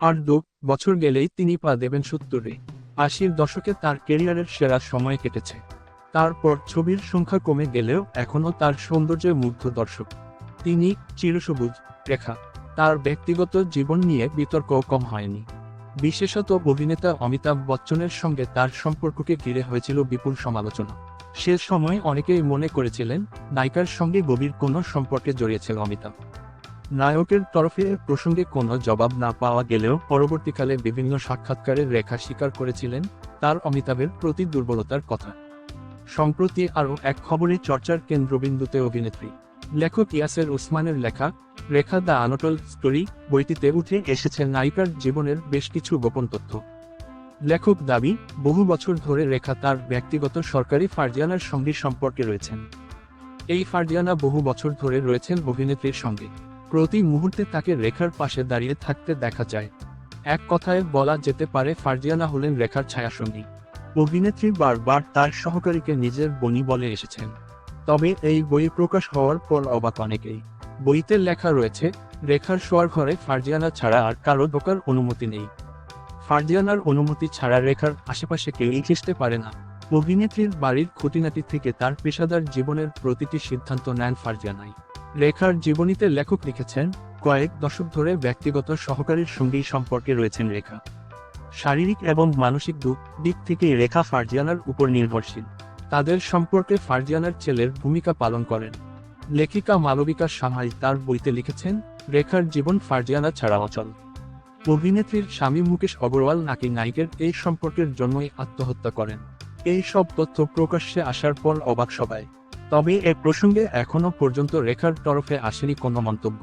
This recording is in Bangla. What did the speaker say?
আর দু বছর গেলেই তিনি পা দেবেন সত্তরে। আশির দশকে তার কেরিয়ারের সেরা সময় কেটেছে। তারপর ছবির সংখ্যা কমে গেলেও এখনও তার সৌন্দর্যে মুগ্ধ দর্শক। তিনি চিরসবুজ, রেখা, তার ব্যক্তিগত জীবন নিয়ে বিতর্ক কম হয়নি। বিশেষত অভিনেতা অমিতাভ বচ্চনের সঙ্গে তার সম্পর্ককে ঘিরে হয়েছিল বিপুল সমালোচনা। সে সময় অনেকেই মনে করেছিলেন, নায়িকার সঙ্গে গভীর কোনো সম্পর্কে জড়িয়েছিল অমিতাভ। নায়কের তরফে প্রসঙ্গে কোনো জবাব না পাওয়া গেলেও পরবর্তীকালে বিভিন্ন সাক্ষাৎকারে রেখা স্বীকার করেছিলেন তার অমিতাভের প্রতি দুর্বলতার কথা। সম্প্রতি আরও এক খবরে চর্চার কেন্দ্রবিন্দুতে অভিনেত্রী, লেখক ইয়াসের উসমানের লেখা, রেখা দ্য আনটল স্টোরি বইটিতে উঠে এসেছে নায়িকার জীবনের বেশ কিছু গোপন তথ্য। লেখক দাবি, বহু বছর ধরে রেখা তার ব্যক্তিগত সরকারি ফার্জিয়ানার সঙ্গে সম্পর্কে রয়েছেন। এই ফার্জিয়ানা বহু বছর ধরে রয়েছেন অভিনেত্রীর সঙ্গে। প্রতি মুহূর্তে তাকে রেখার পাশে দাঁড়িয়ে থাকতে দেখা যায়। এক কথায় বলা যেতে পারে ফার্জিয়ানা হলেন রেখার ছায়াসঙ্গী। অভিনেত্রী বারবার তার সহকারীকে নিজের বনি বলে এসেছেন। তবে এই বই প্রকাশ হওয়ার পর অবাক অনেকেই। বইতে লেখা রয়েছে, রেখার শোয়ার ঘরে ফার্জিয়ানা ছাড়া আর কারও ঢোকার অনুমতি নেই। ফার্জিয়ানার অনুমতি ছাড়া রেখার আশেপাশে কেউই ঘেসতে পারে না। অভিনেত্রীর বাড়ির খুঁটিনাটি থেকে তার পেশাদার জীবনের প্রতিটি সিদ্ধান্ত নেন ফার্জিয়ানাই। রেখার জীবনীতে লেখক লিখেছেন, কয়েক দশক ধরে ব্যক্তিগত সহকারীর সঙ্গেই সম্পর্কে রয়েছেন রেখা। শারীরিক এবং মানসিক দু- দিক থেকে রেখা ফার্জিয়ানার উপর নির্ভরশীল। তাদের সম্পর্কে ফার্জিয়ানার ছেলের ভূমিকা পালন করেন। লেখিকা মালবিকা সামাই তার বইতে লিখেছেন, রেখার জীবন ফার্জিয়ানা ছাড়া অচল। অভিনেত্রীর স্বামী মুকেশ অগ্রওয়াল নাকি নায়িকের এই সম্পর্কের জন্যই আত্মহত্যা করেন। এই সব তথ্য প্রকাশ্যে আসার পর অবাক সবাই। তবে এ প্রসঙ্গে এখনও পর্যন্ত রেখার তরফে আসেনি কোনো মন্তব্য।